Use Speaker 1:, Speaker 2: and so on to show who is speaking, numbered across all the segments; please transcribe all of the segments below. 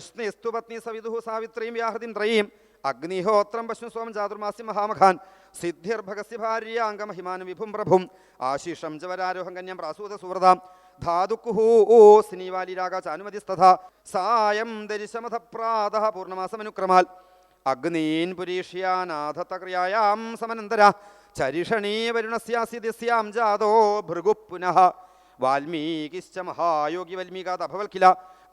Speaker 1: വൃഷ്ണിസ്തു പത്നി സവിതുഹു സാവിത്രീം വ്യാഹൃതിം ത്രയീം. അഗ്നിഹോത്രം പശു സോമം ചാതുർമാസി മഹാമഖാൻ സിദ്ധിർഭഗസ്യ ഭാര്യ അംഗമഹിമാനം വിഭും പ്രഭും. ആശിഷം ജവരാരോഹം കന്യം പ്രാസൂത സുഹൃതാം ധാതുക്കുഹൂ ഓ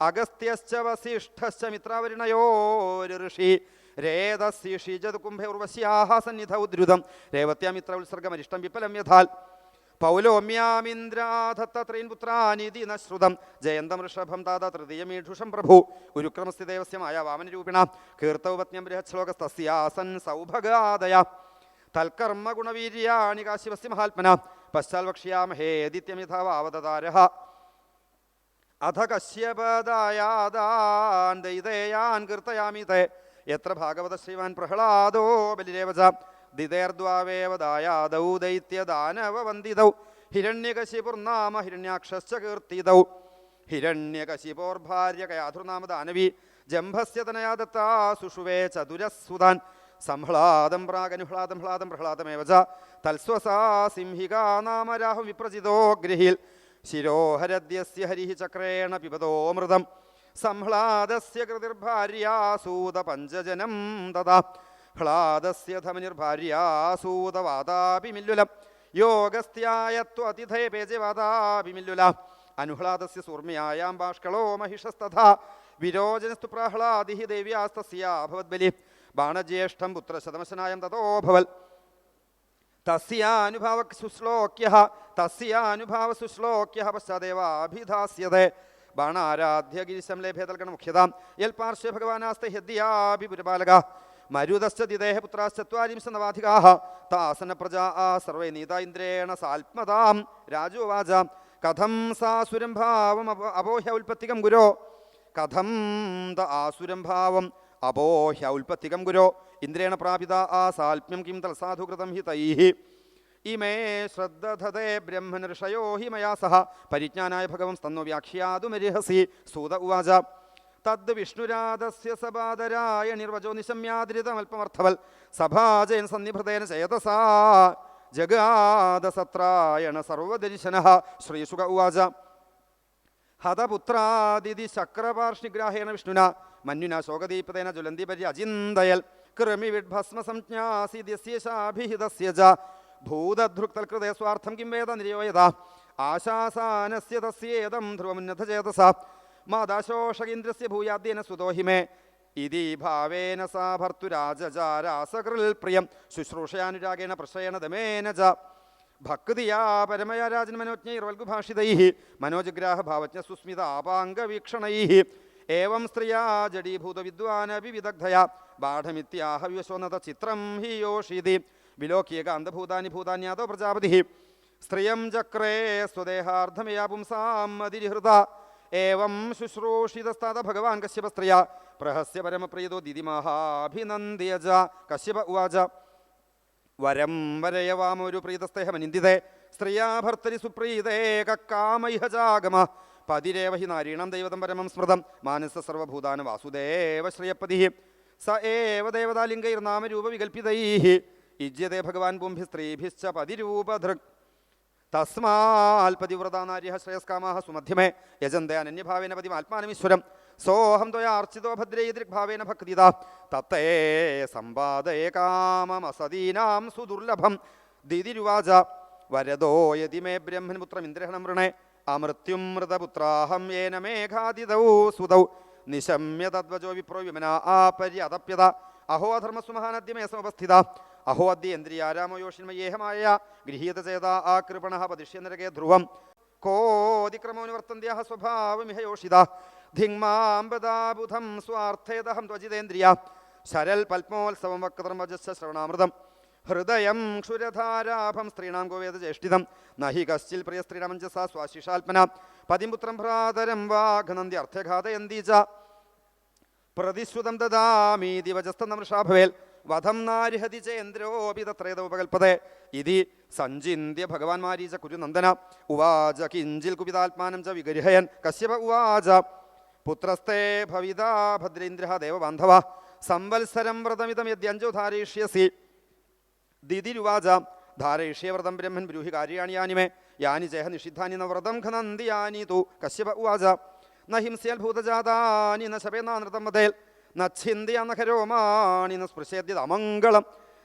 Speaker 1: അഗസ്ത്യശ്ച വസിഷ്ഠശ്ച മിത്രാവരിണയോര് ഋഷി. രേതസ്യഷിജത് കുംഭേ ഉർവശ്യാഹ സന്നിധ ഉദ്രുതം. രേവത്യാമിത്ര ഉത്സർഗമരിഷ്ടം വിപലം യഥാൽ പൗലോമ്യാമിന്ദ്രാധത്തത്രീൻ പുത്രാനിധി ന ശ്രുതം ജയന്തം ഋഷഭം താത തൃതീയമീഷുഷം പ്രഭു. ഉരുക്രമസ്ഥിദേവസ്യമായ വാമനരൂപിണ. കീർത്തൗപത്ന്യം ബൃഹശ്ലോകസ്തസ്യാസൻ സൗഭഗാദയ. തൽക്കർമ്മ ഗുണവീര്യാണി കാശിവസ്യ മഹാത്മന. പശ്ചാൽവക്ഷ്യാമഹേദിത്യമിഥവാവതാര അധ കശ്യപദായാദാൻ ദൈതേയാൻ കീർത്തയാമി തേ എത്ര ഭാഗവത ശ്രീമാൻ പ്രഹ്ലാദോ ബലിരേവച. ദിതേർദ്വാവേവദായാദൗ ദൈത്യദാനവവന്ദിതൗ ഹിരണ്യകശിപുർനാമ ഹിരണ്യാക്ഷശ്ച കീർത്തിതൗ. ഹിരണ്യകശിപോർഭാര്യ കയാധുർനാമ ദാനവി ജംഭസ്യ തനയാ ദത്താ സുഷുവേ ചതുരസുതാൻ സംഹ്ലാദം പ്രാഗനുഹ്ലാദം ഹ്ലാദം പ്രഹ്ലാദമേവച. തൽസ്വസാ സിംഹികാ നാമ രാഹു വിപ്രചിതോ ഗൃഹിൽ ശിരോഹരദ്യസ്യ ഹരി ചക്രേണ പിബതോമൃതം സംഹ്ലാദസ്യ പഞ്ചജനം തഥാ. ഹ്ലാദസ്യ ധമനിർഭാര്യാസൂതവാതാപി മില്ലുലം. യോഗസ്ത്യായത്വതിഥേ പേജവാതാപി മില്ലുല. അനുഹ്ലാദസ്യ സൂർമ്യായാം ബാഷ്കളോ മഹിഷസ്തഥാ. വിരോചനസ്തു പ്രഹ്ലാദി ദേവ്യാസ്തസ്യാഭവദ്ബലി ബാണജ്യേഷ്ഠം പുത്രശതമശനായം തതോഭവൽ തസ്യാനുഭാവ ശുശ്ലോക്യ തസ്യാനുഭാവ ശുശ്ലോക്യ പശ്ചാദേവാഭിധാസ്യതേ ബാണാരാധ്യ ഗിരിശം ലേഭേതൽഗണ മുഖ്യതാം. യൽ പാർശ്വ ഭഗവാനാസ്ത ഹ്യദ്യാഭിപുരപാലക മരുതശ്ച ദിദേഹ പുത്രാശ്ചത്വാരിംശ താസന പ്രജാ സർവേ നീത ഇന്ദ്രേണ സാൽത്മതാം രാജോവാച. കഥം സാസുരം ഭാവം അപോ- അപോഹ്യ ഉൽപ്പത്തികം ഗുരോ. കഥം ദ ആസുരം ഭാവം അപോഹ്യ ഉൽപ്പത്തികം ഗുരോ. ഇന്ദ്രേണ പ്രാപിത ആ സാൽപ്യം കിം തൽസാധുകൃതം ഹി തൈഹി. ഇമേ ശ്രദ്ധധതേ ബ്രഹ്മനിർഷയോ ഹി മയാ സഹ. പരിജ്ഞാനായ ഭഗവം സ്തന്നോ വ്യാഖ്യാതുമരിഹസി സൂത ഉവാച. തദ് വിഷ്ണുരാധസ്യ സപാദരായ നിർവചോ നിശമ്യാതിരിതമൽപമർത്ഥവൽ സഭാജയൻ സന്നിഭൃതേന ചേതസാ. ജഗാദസത്രായണ സർവദർശന ശ്രീസുഖ ഉവാച. ഹതപുത്രാദിതി ശക്രപാർഷ്ണിഗ്രാഹേണ വിഷ്ണുന. മന്യുന ശോകദീപതേന ജ്വലന്തി പരി അചിന്തയൽ കൃമി വിഡ്ഭസ്മസംജ്ഞാസിദ്യസ്യേഷാഭിഹിതസ്യ ച ഭൂതധൃക്തൽകൃതേ സ്വാർത്ഥം കിം വേദ നിര്യോയത ആശാസാനസ്യ തസ്യേദം ധ്രുവമുന്നത ചേതസ മാതാശോഷകീന്ദ്രസ്യ ഭൂയാദ്യേന സുതോഹിമേ ഇതി ഭാവേന സാ ഭർത്തുരാജാരാസകൃൽ പ്രിയം ശുശ്രൂഷയാനുരാഗേണ പ്രശ്രയേണ ദമേന ച ഭക്തിയാ പരമയാ രാജൻ മനോജ്ഞൈർവൽഗുഭാഷിതൈ മനോജഗ്രാഹ ഭാവജ്ഞ ഏവം സ്ത്രീയാ ജഡീഭൂത ബാഠമിത്യാഹ ചിത്രം ഹി യോഷിതി. വിലോക്യേക അന്ധഭൂതാനി ഭൂതാന്യാതോ പ്രജാപതി. സ്ത്രിയം ചക്രേ സ്വദേഹാർദ്ധമയാ പുംസാം അതിരിഹൃത. ഏവം ശുശ്രൂഷിതസ്താത ഭഗവാൻ കശ്യപ സ്ത്രീയ. പ്രഹസ്യ പരമപ്രീതോ ദിതിമഹാഭിനന്ദ്യജ കശ്യപ ഉവാച. വരം വരയവാമൊരു പ്രീതസ്തേഹമനിന്ദിതേ സ്ത്രീയാ ഭർത്തരി സുപ്രീതേക കാമൈഹജാഗമ പതിരേവ ഹി നാരീണം ദൈവതം പരമം സ്മൃതം. മാനസ സർവഭൂതാന വാസുദേവ ശ്രേയപ്പതി. സ ഏവ ദേവതാലിംഗൈർനാമരൂപ വികൽപ്പിതൈ ഇജ്യത്തെ ഭഗവാൻ പുംഭി സ്ത്രീഭിശ്ച പതിരൂപധൃക് തസ്മാൽ പതിവ്രതാ നാര്യ ശ്രേയസ്കാമാ സുമധ്യമേ. യജന്തെ അനന്യഭാവേന പതിമാത്മാനമീശ്വരം. സോഹം ത്വയാ അർച്ചിതോ ഭദ്രേ ദൃഗ്ഭാവേന ഭക്തിത. തത്തേ സമ്പാദയേ കാമമസദീനാം സുദുർലഭം. ദിതിരുവാച. വരദോ യതി മേ ബ്രഹ്മൻപുത്രമിന്ദ്രഹണം വൃണേ. അമൃത്യുമൃതപുത്രാഹം യേന മേഘാതിതൗ സുതൗ. നിശമ്യ തദ്വജോ വിപ്രോ വിമന ആപര്യതപ്യത അഹോ ധർമ്മസുമഹാനദ്യമേ സമവസ്ഥിത അഹോ അദ്യ ഇന്ദ്രിയാരാമയോഷിന്മയേഹമായ ഗൃഹീത ചേത ആ കൃപണ പതിഷ്യനരകേ ധ്രുവം. കോതിക്രമോനിവർത്തന്ത്യ സ്വഭാവമിഹ യോഷിത. ധിങ്മാംബദാബുധം സ്വാർത്ഥേതഹം ത്വജിതേന്ദ്രിയ. ശരൽ പത്മോത്സവം വക്തർമജസ് ശ്രവണാമൃതം. ഹൃദയം ക്ഷുരധാരാഭം സ്ത്രീണാം ഗോവേദ ജ്യേഷ്ഠിതം. നഹി കശ്ചിൽ പ്രിയ സ്ത്രീണമഞ്ജസ സ്വാശിഷാത്മന പതിപുത്രം ഭ്രാതരം വാഘനന്തി അർത്ഥഘാതയന്തി ച. പ്രതിശ്രുതം ദദാമീതി വജസ്തനമൃഷാ ഭവേൽ. വധം നാരിഹതി ചേന്ദ്രോപി തത്രേത ഉപകൽപ്പതേ. ഇതി സഞ്ചിന്യ ഭഗവാൻ മാരീച കുരുനന്ദന. ഉവാച കിഞ്ചിൽ കുപിതാത്മാനം ച വിഗരിഹയൻ. കശ്യപ ഉവാച. പുത്രസ്തേ ഭവിതാ ഭദ്രേന്ദ്ര ദേവബാന്ധവ. സംവത്സരം വ്രതമിതം യദ്യഞ്ചു ധാരയിഷ്യസി. ദിതിരുവാച. ധാരയിഷ്യവ്രതം ബ്രഹ്മൻ ബ്രൂഹി കാര്യാണി യാനി ജേഹ നിഷിദ്ധാനി ന വ്രതം ഖനന്തി യാനി തു. കശ്യപ ഉവാച. ന ഹിംസ്യൽ ഭൂതജാതാനി ന ശപേനാനൃതം മതേൽ ന ഛിന്തിയ ന ന സ്പൃശേദ്യത് അമംഗളം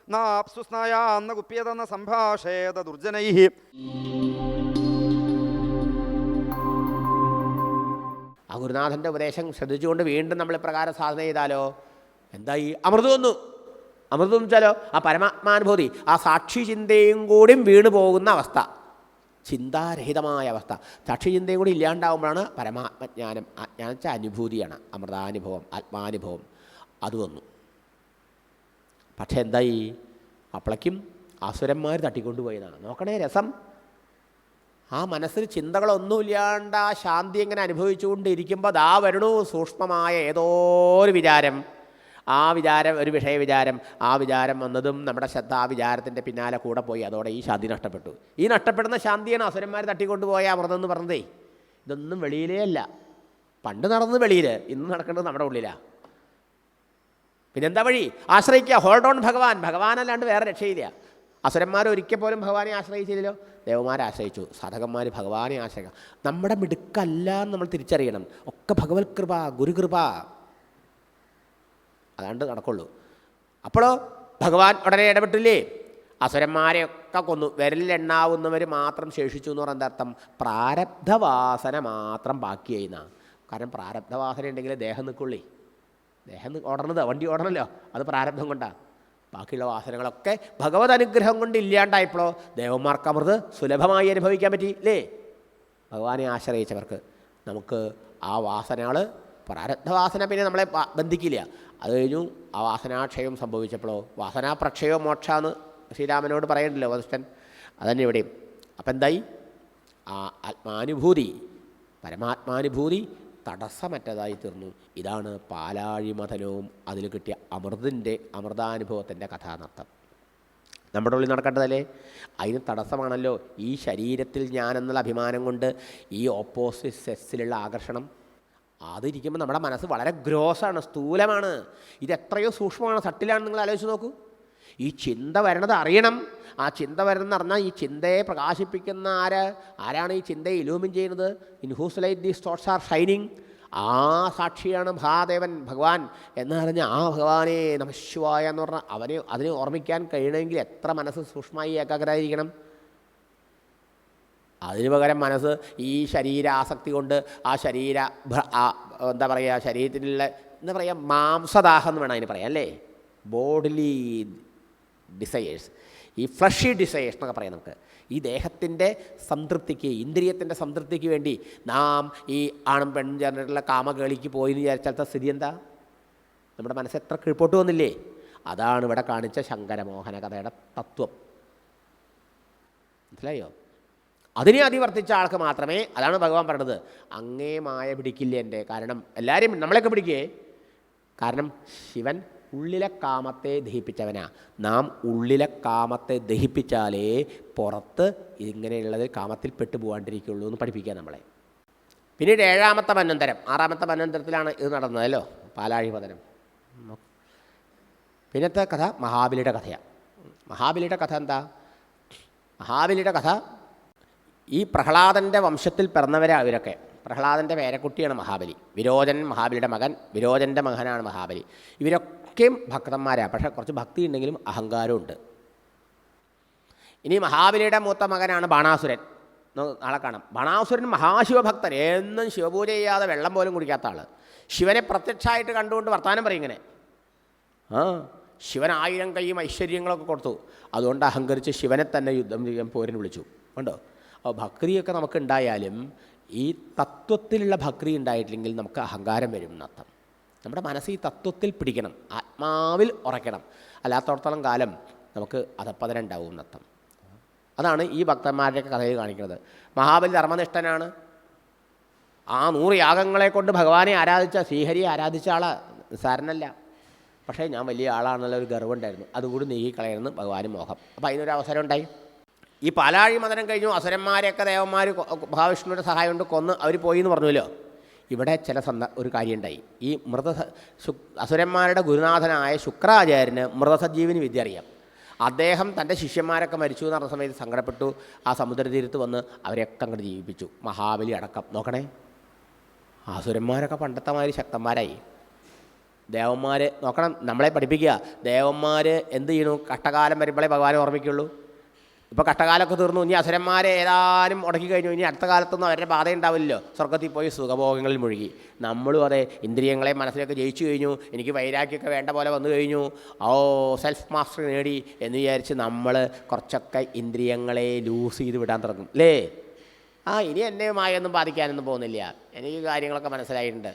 Speaker 1: നാപ്സുസ്നായാന്ന കുപ്യത സംഭാഷേത ദുർജനൈഹി.
Speaker 2: ആ ഗുരുനാഥന്റെ ഉപദേശം ശ്രദ്ധിച്ചുകൊണ്ട് വീണ്ടും നമ്മൾ ഇപ്രകാരം സാധന ചെയ്താലോ? എന്തായി? ഈ വന്നു. അമൃത് എന്ന് വെച്ചാലോ ആ പരമാത്മാനുഭൂതി ആ സാക്ഷി ചിന്തയും കൂടിയും വീണു പോകുന്ന അവസ്ഥ. ചിന്താരഹിതമായ അവസ്ഥ. സാക്ഷി ചിന്തയും കൂടി ഇല്ലാണ്ടാവുമ്പോഴാണ് പരമാത്മജ്ഞാനം അജ്ഞാനം വെച്ചാൽ അനുഭൂതിയാണ് അമൃതാനുഭവം ആത്മാനുഭവം അത് വന്നു. പക്ഷേ എന്തായി? അപ്പളയ്ക്കും അസുരന്മാർ തട്ടിക്കൊണ്ടുപോയതാണ്. നോക്കണേ രസം. ആ മനസ്സിൽ ചിന്തകളൊന്നുമില്ലാണ്ട് ആ ശാന്തി എങ്ങനെ അനുഭവിച്ചുകൊണ്ടിരിക്കുമ്പോൾ ദാ വരണു സൂക്ഷ്മമായ ഏതോ ഒരു വിചാരം. ആ വിചാരം ഒരു വിഷയ വിചാരം ആ വിചാരം വന്നതും നമ്മുടെ ശ്രദ്ധ ആ വിചാരത്തിന്റെ പിന്നാലെ കൂടെ പോയി. അതോടെ ഈ ശാന്തി നഷ്ടപ്പെട്ടു. ഈ നഷ്ടപ്പെടുന്ന ശാന്തിയാണ് അസുരന്മാർ തട്ടിക്കൊണ്ടുപോയ അമൃതം എന്ന് പറഞ്ഞതേ. ഇതൊന്നും വെളിയിലേ അല്ല. പണ്ട് നടന്നത് വെളിയിൽ ഇന്ന് നടക്കേണ്ടത് നമ്മുടെ ഉള്ളിലാണ് പിന്നെന്താ വഴി? ആശ്രയിക്കുക. ഹോൾഡ് ഓൺ ഭഗവാൻ. ഭഗവാനല്ലാണ്ട് വേറെ രക്ഷയില്ല. അസുരന്മാർ ഒരിക്കൽ പോലും ഭഗവാനെ ആശ്രയിച്ചില്ലല്ലോ. ദേവന്മാരെ ആശ്രയിച്ചു. സാധകന്മാർ ഭഗവാനെ ആശ്രയിക്കാം നമ്മുടെ മിടുക്കല്ല നമ്മൾ തിരിച്ചറിയണം. ഒക്കെ ഭഗവത് കൃപ ഗുരുകൃപ. അതാണ്ട് നടക്കുള്ളൂ. അപ്പോഴോ ഭഗവാൻ ഉടനെ ഇടപെട്ടില്ലേ? അസുരന്മാരെയൊക്കെ കൊന്നു. വിരലിലെണ്ണാവുന്നവർ മാത്രം ശേഷിച്ചു എന്ന് പറഞ്ഞ അർത്ഥം പ്രാരബ്ധവാസന മാത്രം ബാക്കിയായി എന്നാ. കാരണം പ്രാരബ്ധവാസന ഉണ്ടെങ്കിൽ ദേഹം നിൽക്കുള്ളേ. ദേഹം ഓടണത് വണ്ടി ഓടണല്ലോ. അത് പ്രാരബ്ധം കൊണ്ടാണ് ബാക്കിയുള്ള വാസനകളൊക്കെ ഭഗവത് അനുഗ്രഹം കൊണ്ട് ഇല്ലാണ്ടായപ്പോഴോ ദേവന്മാർക്ക് അമൃത് സുലഭമായി അനുഭവിക്കാൻ പറ്റി അല്ലേ ഭഗവാനെ ആശ്രയിച്ചവർക്ക് നമുക്ക് ആ വാസനകൾ പ്രാരബ്ധവാസന പിന്നെ നമ്മളെ ബന്ധിക്കില്ല. അത് കഴിഞ്ഞു ആ വാസനാക്ഷയം സംഭവിച്ചപ്പോഴോ വാസനാപ്രക്ഷയോ മോക്ഷാന്ന് ശ്രീരാമനോട് പറയണ്ടല്ലോ വസിഷ്ഠൻ. അതന്നെ ഇവിടെയും. അപ്പം എന്തായി? ആ ആത്മാനുഭൂതി പരമാത്മാനുഭൂതി തടസ്സമറ്റതായി തീർന്നു. ഇതാണ് പാലാഴി മഥനവും അതിൽ കിട്ടിയ അമൃതിന്റെ അമൃതാനുഭവത്തിന്റെ കഥാനർത്ഥം. നമ്മുടെ ഉള്ളിൽ നടക്കേണ്ടതല്ലേ? അതിന് തടസ്സമാണല്ലോ ഈ ശരീരത്തിൽ ഞാനെന്നുള്ള അഭിമാനം കൊണ്ട് ഈ ഓപ്പോസിറ്റ് സെസ്സിലുള്ള ആകർഷണം. അതിരിക്കുമ്പോൾ നമ്മുടെ മനസ്സ് വളരെ ഗ്രോസാണ് സ്ഥൂലമാണ്. ഇത് എത്രയോ സൂക്ഷ്മമാണ് സട്ടിലാണ് നിങ്ങൾ ആലോചിച്ച് നോക്കൂ. ഈ ചിന്ത വരണത് അറിയണം. ആ ചിന്ത വരണമെന്ന് പറഞ്ഞാൽ ഈ ചിന്തയെ പ്രകാശിപ്പിക്കുന്ന ആര്? ആരാണ് ഈ ചിന്തയെ ഇലൂമിൻ ചെയ്യുന്നത്? In whose light these thoughts are shining ആ സാക്ഷിയാണ് മഹാദേവൻ ഭഗവാൻ. എന്ന് പറഞ്ഞ ആ ഭഗവാനെ നമശിവായ എന്ന് പറഞ്ഞാൽ അവനെ അതിനെ ഓർമ്മിക്കാൻ കഴിയണമെങ്കിൽ എത്ര മനസ്സ് സൂക്ഷ്മമായി ഏകാഗ്രമായിരിക്കണം അതിന് പകരം മനസ്സ് ഈ ശരീരാസക്തി കൊണ്ട് ആ ശരീര എന്താ പറയുക ശരീരത്തിലുള്ള എന്താ പറയുക മാംസദാഹം എന്ന് വേണം അതിന് പറയാം അല്ലേ? ബോഡിലി ഡിസയേഴ്സ് ഈ ഫ്ലഷി ഡിസയേഴ്സ് എന്നൊക്കെ പറയാം നമുക്ക്. ഈ ദേഹത്തിന്റെ സംതൃപ്തിക്ക് ഇന്ദ്രിയത്തിന്റെ സംതൃപ്തിക്ക് വേണ്ടി നാം ഈ ആണും പെണ്ണും ചേർന്നിട്ടുള്ള കാമകേളിക്ക് പോയി എന്ന് വിചാരിച്ചാലത്തെ സ്ഥിതി എന്താ? നമ്മുടെ മനസ്സ് എത്ര കീഴ്പോട്ട് വന്നില്ലേ? അതാണ് ഇവിടെ കാണിച്ച ശങ്കരമോഹന കഥയുടെ തത്വം. മനസ്സിലായോ? അതിനെ അതിവർത്തിച്ച ആൾക്ക് മാത്രമേ അതാണ് ഭഗവാൻ പറഞ്ഞത്. അങ്ങേ മായ പിടിക്കില്ല എന്റെ? കാരണം എല്ലാവരും നമ്മളെയൊക്കെ പിടിക്കേ? കാരണം ശിവൻ ഉള്ളിലെ കാമത്തെ ദഹിപ്പിച്ചവനാ. നാം ഉള്ളിലെ കാമത്തെ ദഹിപ്പിച്ചാലേ പുറത്ത് ഇങ്ങനെയുള്ളത് കാമത്തിൽ പെട്ടുപോകാണ്ടിരിക്കുള്ളൂ എന്ന് പഠിപ്പിക്കുക നമ്മളെ. പിന്നീട് ഏഴാമത്തെ മന്നന്തരം ആറാമത്തെ മന്നന്തരത്തിലാണ് ഇത് നടന്നതല്ലോ പാലാഴി പതനം. പിന്നത്തെ കഥ മഹാബലിയുടെ കഥയാണ് മഹാബലിയുടെ കഥ എന്താ? മഹാബലിയുടെ കഥ ഈ പ്രഹ്ലാദന്റെ വംശത്തിൽ പിറന്നവരാ ഇവരൊക്കെ. പ്രഹ്ലാദന്റെ പേരക്കുട്ടിയാണ് മഹാബലി. വിരോചൻ മഹാബലിയുടെ മകൻ വിരോചന്റെ മകനാണ് മഹാബലി. ഇവരൊക്കെയും ഭക്തന്മാരാണ് പക്ഷേ കുറച്ച് ഭക്തി ഉണ്ടെങ്കിലും അഹങ്കാരമുണ്ട് ഇനി മഹാബലിയുടെ മൂത്ത മകനാണ് ബാണാസുരൻ. നാളെ കാണാം. ബാണാസുരൻ മഹാശിവഭക്തൻ. എന്നും ശിവപൂജ ചെയ്യാതെ വെള്ളം പോലും കുടിക്കാത്ത ആൾ ശിവനെ പ്രത്യക്ഷമായിട്ട് കണ്ടുകൊണ്ട് വർത്തമാനം പറയും ഇങ്ങനെ. ആ ശിവൻ ആയിരം കൈയും ഐശ്വര്യങ്ങളൊക്കെ കൊടുത്തു. അതുകൊണ്ട് അഹങ്കരിച്ച് ശിവനെ തന്നെ യുദ്ധം ചെയ്യാൻ പോരിന് വിളിച്ചു. കണ്ടോ? ഭക്തിയൊക്കെ നമുക്ക് ഉണ്ടായാലും ഈ തത്വത്തിലുള്ള ഭക്തി ഉണ്ടായിട്ടില്ലെങ്കിൽ നമുക്ക് അഹങ്കാരം വരും എന്നർത്ഥം. നമ്മുടെ മനസ്സ് ഈ തത്വത്തിൽ പിടിക്കണം ആത്മാവിൽ ഉറയ്ക്കണം. അല്ലാത്തടത്തോളം കാലം നമുക്ക് അധപ്പതനം ഉണ്ടാവും എന്നർത്ഥം. അതാണ് ഈ ഭക്തന്മാരുടെയൊക്കെ കഥയിൽ കാണിക്കുന്നത്. മഹാബലി ധർമ്മനിഷ്ഠനാണ് ആ നൂറ് യാഗങ്ങളെ കൊണ്ട് ഭഗവാനെ ആരാധിച്ച ശ്രീഹരിയെ ആരാധിച്ച ആൾ നിസ്സാരനല്ല. പക്ഷേ ഞാൻ വലിയ ആളാണെന്നുള്ള ഒരു ഗർവുണ്ടായിരുന്നു അതുകൂടി നീക്കിക്കളയണമെന്ന് ഭഗവാന് മോഹം. അപ്പോൾ അതിനൊരു അവസരം ഉണ്ടായി. ഈ പാലാഴി മതനം കഴിഞ്ഞു. അസുരന്മാരെയൊക്കെ ദേവന്മാർ മഹാവിഷ്ണുവിന്റെ സഹായം കൊണ്ട് കൊന്ന് അവർ പോയി എന്ന് പറഞ്ഞല്ലോ ഇവിടെ ചില സന്ദ ഒരു കാര്യമുണ്ടായി. ഈ മൃത അസുരന്മാരുടെ ഗുരുനാഥനായ ശുക്രാചാര്യന് മൃതസജീവിന് വിദ്യ അറിയാം. അദ്ദേഹം തന്റെ ശിഷ്യന്മാരൊക്കെ മരിച്ചു എന്ന് പറഞ്ഞ സമയത്ത് സങ്കടപ്പെട്ടു. ആ സമുദ്രതീരത്ത് വന്ന് അവരെയൊക്കെ അങ്ങോട്ട് ജീവിപ്പിച്ചു. മഹാബലി അടക്കം. നോക്കണേ. അസുരന്മാരൊക്കെ പണ്ടത്തെ മാതിരി ശക്തന്മാരായി. ദേവന്മാർ നോക്കണം. നമ്മളെ പഠിപ്പിക്കുക. ദേവന്മാർ എന്ത് ചെയ്യണു? കട്ടകാലം വരുമ്പോഴേ ഭഗവാനെ ഓർമ്മിക്കുള്ളൂ. ഇപ്പോൾ കഷ്ടകാലമൊക്കെ തീർന്നു. ഇനി അസുരന്മാരെ ഏതാനും ഉടക്കി കഴിഞ്ഞു. ഇനി അടുത്ത കാലത്തൊന്നും അവരുടെ ബാധ ഉണ്ടാവില്ലല്ലോ. സ്വർഗത്തിൽ പോയി സുഖഭോഗങ്ങളിൽ മുഴുകി. നമ്മളും അതെ ഇന്ദ്രിയങ്ങളെ മനസ്സിലൊക്കെ ജയിച്ചു കഴിഞ്ഞു. എനിക്ക് വൈരാഗ്യമൊക്കെ വേണ്ട പോലെ വന്നു കഴിഞ്ഞു. ഓ സെൽഫ് മാസ്റ്റർ നേടി എന്ന് വിചാരിച്ച് നമ്മൾ കുറച്ചൊക്കെ ഇന്ദ്രിയങ്ങളെ ലൂസ് ചെയ്ത് വിടാൻ തുടങ്ങും. അല്ലേ ആ ഇനി എന്നെ മായൊന്നും ബാധിക്കാനൊന്നും പോകുന്നില്ല. എനിക്ക് കാര്യങ്ങളൊക്കെ മനസ്സിലായിട്ടുണ്ട്.